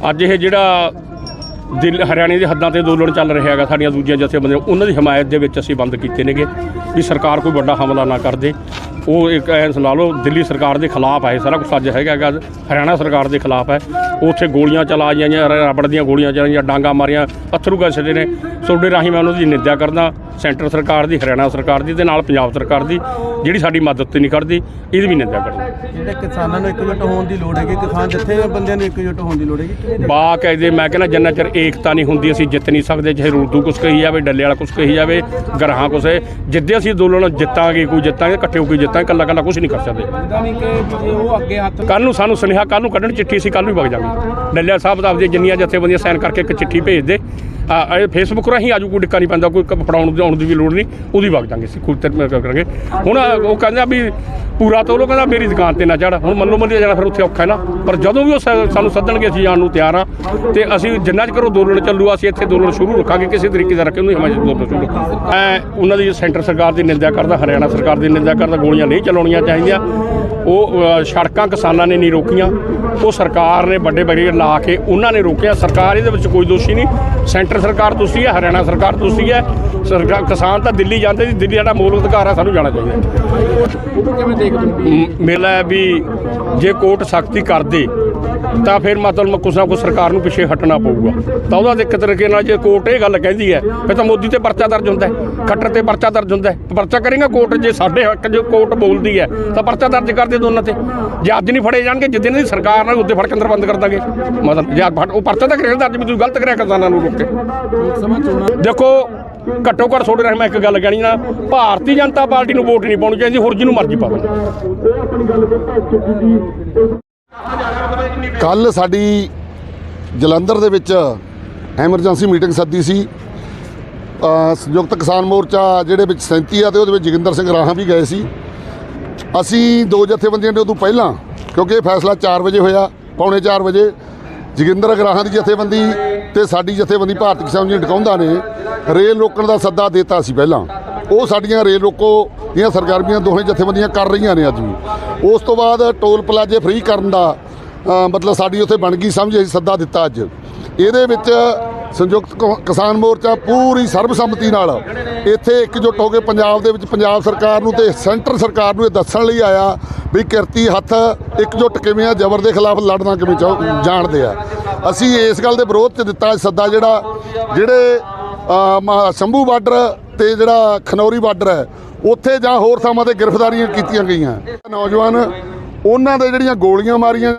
ਅੱਜ ਇਹ ਜਿਹੜਾ ਦਿੱਲੀ ਹਰਿਆਣੇ ਦੇ ਹੱਦਾਂ ਤੇ ਅੰਦੋਲਨ ਚੱਲ ਰਿਹਾ ਹੈਗਾ, ਸਾਡੀਆਂ ਦੂਜੀਆਂ ਜਥੇਬੰਦੀਆਂ, ਉਹਨਾਂ ਦੀ ਹਮਾਇਤ ਦੇ ਵਿੱਚ ਅਸੀਂ ਬੰਦ ਕੀਤੇ ਨੇਗੇ ਵੀ ਸਰਕਾਰ ਕੋਈ ਵੱਡਾ ਹਮਲਾ ਨਾ ਕਰਦੇ ਉਹ ਇੱਕ ਐਂ ਲਾ ਲਓ, ਦਿੱਲੀ ਸਰਕਾਰ ਦੇ ਖਿਲਾਫ ਹੈ ਸਾਰਾ ਕੁਝ ਅੱਜ ਹੈਗਾ ਹੈਗਾ, ਹਰਿਆਣਾ ਸਰਕਾਰ ਦੇ ਖਿਲਾਫ ਹੈ। ਉੱਥੇ ਗੋਲੀਆਂ ਚਲਾ ਜਾਈਆਂ ਰਬੜ ਦੀਆਂ ਗੋਲੀਆਂ ਚਲਾਈਆਂ ਡਾਂਗਾ ਮਾਰੀਆਂ, ਅਥਰੂ ਗੈਸ ਦੇ ਨੇ। ਤੁਹਾਡੇ ਰਾਹੀਂ ਮੈਂ ਉਹਨਾਂ ਦੀ ਨਿੰਦਿਆ ਕਰਦਾ, ਸੈਂਟਰ ਸਰਕਾਰ ਦੀ, ਹਰਿਆਣਾ ਸਰਕਾਰ ਦੀ ਤੇ ਨਾਲ ਪੰਜਾਬ ਸਰਕਾਰ ਦੀ। ਜਿਹੜੀ ਸਾਡੀ ਮਦਦ ਤੇ ਨਹੀਂ ਕਰਦੀ ਇਹਦੀ ਵੀ ਨਿੰਦਿਆ ਕਰਦਾ ਜਿਹੜੇ ਕਿਸਾਨਾਂ ਨੂੰ ਇਕਜੁੱਟ ਹੋਣ ਦੀ ਲੋੜ ਹੈਗੀ ਕਿਸਾਨ ਜਿੱਥੇ ਬੰਦਿਆਂ ਨੂੰ ਇਕਜੁੱਟ ਹੋਣ ਦੀ ਲੋੜ ਹੈਗੀ ਕਿਵੇਂ ਬਾ ਕਹਿੰਦੇ ਮੈਂ ਕਹਿੰਦਾ ਜਿੰਨਾ ਚਿਰ ਏਕਤਾ ਨਹੀਂ ਹੁੰਦੀ ਅਸੀਂ ਜਿੱਤ ਨਹੀਂ ਸਕਦੇ ਚਾਹੇ ਰੂਦੂ ਕੁਛ ਕਹੀ ਜਾਵੇ ਡੱਲੇ ਵਾਲਾ ਕੁਛ ਕਹੀ ਜਾਵੇ ਗਰਹਾਂ ਕੁਛ ਜਿੱਦੇ ਅਸੀਂ ਅੰਦੋਲਨ ਜਿੱਤਾਂਗੇ ਕੋਈ ਜਿੱਤਾਂਗੇ ਇਕੱਠੇ ਹੋ ਕੇ ਜਿੱਤਾਂਗੇ ਇਕੱਲਾ ਇਕੱਲਾ ਕੁਛ ਨਹੀਂ ਕਰ ਸਕਦੇ। ਕੱਲ ਨੂੰ ਸਾਨੂੰ ਸੁਨੇਹਾ ਕੱਲ ਨੂੰ ਕੱਢਣ ਚਿੱਠੀ ਸੀ ਕੱਲ ਨੂੰ ਵਗ ਜਾਵਾਂਗੇ। ਡੱਲਿਆ ਸਾਹਿਬ ਦਾ ਆਪਦੀਆਂ ਜਿੰਨੀਆਂ ਜਥੇਬੰਦੀਆਂ ਸਾਈਨ ਕਰਕੇ ਇੱਕ ਚਿੱਠੀ ਭੇਜ ਦੇ ਆ ਇਹ ਫੇਸਬੁੱਕ ਰਾਹੀਂ ਆਜੂ, ਕੋਈ ਡਿੱਕਾ ਨਹੀਂ ਪੈਂਦਾ, ਕੋਈ ਕ- ਫੜਾਉਣ ਦੀ ਦੀ ਵੀ ਲੋੜ ਨਹੀਂ, ਉਹਦੀ ਵਗ ਜਾਵਾਂਗੇ ਅਸੀਂ, ਖੁਦ ਤੇ ਕਰਾਂਗੇ। ਹੁਣ ਉਹ ਕਹਿੰਦਾ ਵੀ ਪੂਰਾ ਤੋਲੋ ਕਹਿੰਦਾ ਮੇਰੀ ਦੁਕਾਨ ਤੇ ਨਾ ਚੜ ਹੁਣ ਮੰਨੋ ਮੰਨਿਆ ਜਾਣਾ ਫਿਰ ਉੱਥੇ ਔਖਾ ਹੈ ਨਾ, ਪਰ ਜਦੋਂ ਵੀ ਉਹ ਸਾਨੂੰ ਸੱਦਣਗੇ, ਅਸੀਂ ਜਾਣ ਨੂੰ ਤਿਆਰ ਆ ਤੇ ਅਸੀਂ ਜਿੰਨਾ ਚਿਰ ਉਹ ਅੰਦੋਲਨ ਚੱਲੂ, ਅਸੀਂ ਇੱਥੇ ਦੋਲਣ ਸ਼ੁਰੂ ਰੱਖਾਂਗੇ, ਕਿਸੇ ਤਰੀਕੇ ਦਾ ਰੱਖੇ, ਉਹਨੂੰ ਹਿਮਾਚਲ ਅੰਦੋਲਨ ਸ਼ੁਰੂ ਰੱਖਾਂਗੇ। ਮੈਂ ਉਹਨਾਂ ਦੀ ਸੈਂਟਰ ਸਰਕਾਰ ਦੀ ਨਿੰਦਿਆ ਕਰਦਾ, ਹਰਿਆਣਾ ਸਰਕਾਰ ਦੀ ਨਿੰਦਿਆ ਕਰਦਾ, ਗੋਲੀਆਂ ਨਹੀਂ ਚਲਾਉਣੀਆਂ ਚਾਹੀਦੀਆਂ ਉਹ ਸੜਕਾਂ ਕਿਸਾਨਾਂ ਨੇ ਨਹੀਂ ਰੋਕੀਆਂ। ਉਹ ਸਰਕਾਰ ਨੇ ਵੱਡੇ ਵੱਡੇ ਲਾ ਕੇ ਉਹਨਾਂ ਨੇ ਰੋਕਿਆ। ਸਰਕਾਰ ਇਹਦੇ ਵਿੱਚ ਕੋਈ ਦੋਸ਼ੀ ਨਹੀਂ। ਸੈਂਟਰ ਸਰਕਾਰ ਦੋਸ਼ੀ ਹੈ ਹਰਿਆਣਾ ਸਰਕਾਰ ਦੋਸ਼ੀ ਹੈ। ਸਰਕਾਰ ਕਿਸਾਨ ਤਾਂ ਦਿੱਲੀ ਜਾਂਦੇ ਸੀ। ਦਿੱਲੀ ਸਾਡਾ ਮੂਲ ਅਧਿਕਾਰ ਹੈ ਸਾਨੂੰ ਜਾਣਾ ਚਾਹੀਦਾ ਉਹ ਕਿਵੇਂ ਦੇਖਦੇ ਹੋ? ਮ- ਮੇਲਾ ਵੀ ਜੇ ਕੋਰਟ ਸਖਤੀ ਕਰਦੇ ਤਾਂ ਫਿਰ ਮਤਲਬ ਕੁਛ ਨਾ ਕੁਛ ਸਰਕਾਰ ਨੂੰ ਪਿੱਛੇ ਹਟਣਾ ਪਊਗਾ। ਤਾਂ ਉਹਦਾ ਇੱਕ ਤਰੀਕੇ ਨਾਲ ਜੇ ਕੋਰਟ ਇਹ ਗੱਲ ਕਹਿੰਦੀ ਹੈ, ਫਿਰ ਤਾਂ ਮੋਦੀ ਤੇ ਪਰਚਾ ਦਰਜ ਹੁੰਦਾ ਖੱਟਰ ਤੇ ਪਰਚਾ ਦਰਜ ਹੁੰਦਾ ਪਰਚਾ ਕਰੇਗਾ ਕੋਰਟ, ਜੇ ਸਾਡੇ ਹੱਕ ਜੇ ਕੋਰਟ ਬੋਲਦੀ ਹੈ, ਤਾਂ ਪਰਚਾ ਦਰਜ ਕਰਦੇ ਦੋਨਾਂ ਤੇ। ਜੇ ਅੱਜ ਨਹੀਂ ਫੜੇ ਜਾਣਗੇ ਜਿੱਦਣ ਦੀ ਸਰਕਾਰ ਨਾਲ ਉੱਤੇ ਫੜ ਕੇ ਅੰਦਰ ਬੰਦ ਕਰ ਦਾਂਗੇ। ਮਤਲਬ ਜੇ ਉਹ ਪਰਚਾ ਤਾਂ ਕਰੇਗਾ, ਦਰਜ ਵੀ ਤੁਸੀਂ ਗਲਤ ਕਰਿਆ ਕਿਸਾਨਾਂ ਨੂੰ ਰੋਕ ਕੇ। ਦੇਖੋ, ਘੱਟੋ ਘੱਟ ਤੁਹਾਡੇ ਨਾਲ ਮੈਂ ਇੱਕ ਗੱਲ ਕਹਿਣੀ ਨਾ ਭਾਰਤੀ ਜਨਤਾ ਪਾਰਟੀ ਨੂੰ ਵੋਟ ਨਹੀਂ ਪਾਉਣੀ ਚਾਹੀਦੀ, ਹੋਰ ਜਿਹਨੂੰ ਮਰਜ਼ੀ ਪਾਵੇ ਕੱਲ ਸਾਡੀ ਜਲੰਧਰ ਦੇ ਵਿੱਚ ਐਮਰਜੈਂਸੀ ਮੀਟਿੰਗ ਸੱਦੀ ਸੀ। ਸੰਯੁਕਤ ਕਿਸਾਨ ਮੋਰਚਾ ਜਿਹੜੇ ਵਿੱਚ 37 ਆ ਤੇ ਉਹਦੇ ਵਿੱਚ ਜੋਗਿੰਦਰ ਸਿੰਘ ਰਾਹਾਂ ਵੀ ਗਏ ਸੀ। ਅਸੀਂ ਦੋ ਜਥੇਬੰਦੀਆਂ ਨੇ ਉਦੋਂ ਪਹਿਲਾਂ, ਕਿਉਂਕਿ ਇਹ ਫੈਸਲਾ 4 ਵਜੇ ਹੋਇਆ, ਪੌਣੇ 4 ਵਜੇ, ਜੋਗਿੰਦਰ ਅਗਰਾਹਾਂ ਦੀ ਜਥੇਬੰਦੀ ਤੇ ਸਾਡੀ ਜਥੇਬੰਦੀ ਭਾਰਤੀ ਕਿਸਾਨ ਜੀ ਡਕਾਉਂਦਾ ਨੇ, ਰੇਲ ਰੋਕਣ ਦਾ ਸੱਦਾ ਦਿੱਤਾ ਸੀ ਪਹਿਲਾਂ। ਉਹ ਸਾਡੀਆਂ ਰੇਲ ਰੋਕੋ ਦੀਆਂ ਸਰਗਰਮੀਆਂ ਦੋਹੇ ਜਥੇਬੰਦੀਆਂ ਕਰ ਰਹੀਆਂ ਨੇ ਅੱਜ ਵੀ। ਉਸ ਤੋਂ ਬਾਅਦ ਟੋਲ ਪਲਾਜ਼ੇ ਫ੍ਰੀ ਕਰਨ ਦਾ ਮਤਲਬ ਸਾਡੀ ਉੱਥੇ ਬਣ ਗਈ, ਸਮਝ ਅਸੀਂ ਸੱਦਾ ਦਿੱਤਾ ਅੱਜ। ਇਹਦੇ ਵਿੱਚ ਸੰਯੁਕਤ ਕ- ਕਿਸਾਨ ਮੋਰਚਾ ਪੂਰੀ ਸਰਬਸੰਮਤੀ ਨਾਲ ਇੱਥੇ ਇਕਜੁੱਟ ਹੋ ਕੇ ਪੰਜਾਬ ਦੇ ਵਿੱਚ ਪੰਜਾਬ ਸਰਕਾਰ ਨੂੰ ਤੇ ਸੈਂਟਰ ਸਰਕਾਰ ਨੂੰ ਇਹ ਦੱਸਣ ਲਈ ਆਇਆ ਵੀ ਕਿਰਤੀ ਹੱਥ ਇਕਜੁੱਟ ਕਿਵੇਂ ਆ, ਜ਼ਬਰ ਦੇ ਖਿਲਾਫ ਲੜਨਾ ਕਿਵੇਂ ਚਾਹੋ- ਜਾਣਦੇ ਆ। ਅਸੀਂ ਇਸ ਗੱਲ ਦੇ ਵਿਰੋਧ 'ਚ ਦਿੱਤਾ ਸੱਦਾ ਜਿਹੜਾ, ਜਿਹੜੇ ਮ- ਸ਼ੰਭੂ ਬਾਰਡਰ ਤੇ ਜਿਹੜਾ ਖਨੌਰੀ ਬਾਰਡਰ ਹੈ, ਉੱਥੇ ਜਾਂ ਹੋਰ ਥਾਵਾਂ ਤੇ ਗ੍ਰਿਫਤਾਰੀਆਂ ਕੀਤੀਆਂ ਗਈਆਂ। ਨੌਜਵਾਨ, ਉਹਨਾਂ ਦੇ ਜਿਹੜੀਆਂ ਗੋਲੀਆਂ ਮਾਰੀਆਂ